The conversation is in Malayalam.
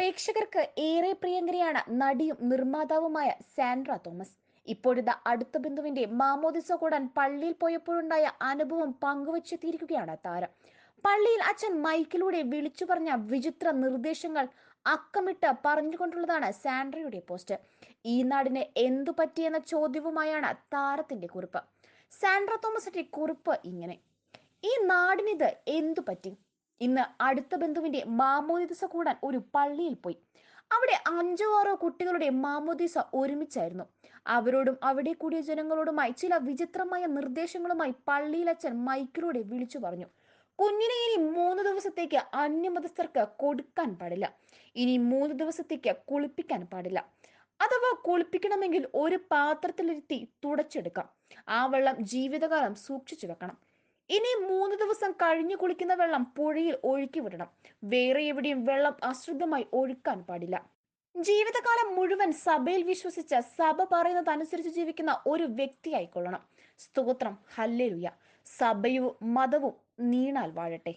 പ്രേക്ഷകർക്ക് ഏറെ പ്രിയങ്കരിയാണ് നടിയും നിർമ്മാതാവുമായ സാൻഡ്ര തോമസ്. ഇപ്പോഴത്തെ അടുത്ത ബന്ധുവിന്റെ മാമോദിസ കൂടാൻ പള്ളിയിൽ പോയപ്പോഴുണ്ടായ അനുഭവം പങ്കുവച്ചെത്തിയിരിക്കുകയാണ് താരം. പള്ളിയിൽ അച്ഛൻ മൈക്കിലൂടെ വിളിച്ചു പറഞ്ഞ വിചിത്ര നിർദ്ദേശങ്ങൾ അക്കമിട്ട് പറഞ്ഞുകൊണ്ടുള്ളതാണ് സാൻഡ്രയുടെ പോസ്റ്റ്. ഈ നാടിന് എന്തു പറ്റിയെന്ന ചോദ്യവുമായാണ് താരത്തിന്റെ കുറിപ്പ്. സാൻഡ്ര തോമസിന്റെ കുറിപ്പ് ഇങ്ങനെ. ഈ നാടിനിത് എന്തു പറ്റി? ഇന്ന് അടുത്ത ബന്ധുവിന്റെ മാമോദിസ കൂടാൻ ഒരു പള്ളിയിൽ പോയി. അവിടെ അഞ്ചോ ആറോ കുട്ടികളുടെ മാമോദിസ ഒരുമിച്ചായിരുന്നു. അവരോടും അവിടെ കൂടിയ ജനങ്ങളോടുമായി ചില വിചിത്രമായ നിർദ്ദേശങ്ങളുമായി പള്ളിയിലച്ഛൻ മൈക്കിലൂടെ വിളിച്ചു പറഞ്ഞു. കുഞ്ഞിനെ ഇനി മൂന്ന് ദിവസത്തേക്ക് അന്യമതസ്ഥർക്ക് കൊടുക്കാൻ പാടില്ല. ഇനി മൂന്ന് ദിവസത്തേക്ക് കുളിപ്പിക്കാൻ പാടില്ല. അഥവാ കുളിപ്പിക്കണമെങ്കിൽ ഒരു പാത്രത്തിലിരുത്തി തുടച്ചെടുക്കാം. ആ വെള്ളം ജീവിതകാലം സൂക്ഷിച്ചു വെക്കണം. ഇനി മൂന്ന് ദിവസം കഴിഞ്ഞു കുളിക്കുന്ന വെള്ളം പുഴയിൽ ഒഴുക്കി വിടണം. വേറെ എവിടെയും വെള്ളം അശ്രദ്ധമായി ഒഴുക്കാൻ പാടില്ല. ജീവിതകാലം മുഴുവൻ സഭയിൽ വിശ്വസിച്ച് സഭ പറയുന്നതനുസരിച്ച് ജീവിക്കുന്ന ഒരു വ്യക്തിയായിക്കൊള്ളണം. സ്തോത്രം. ഹല്ലേലുയ. സഭയും മതവും നീണാൽ വാഴട്ടെ.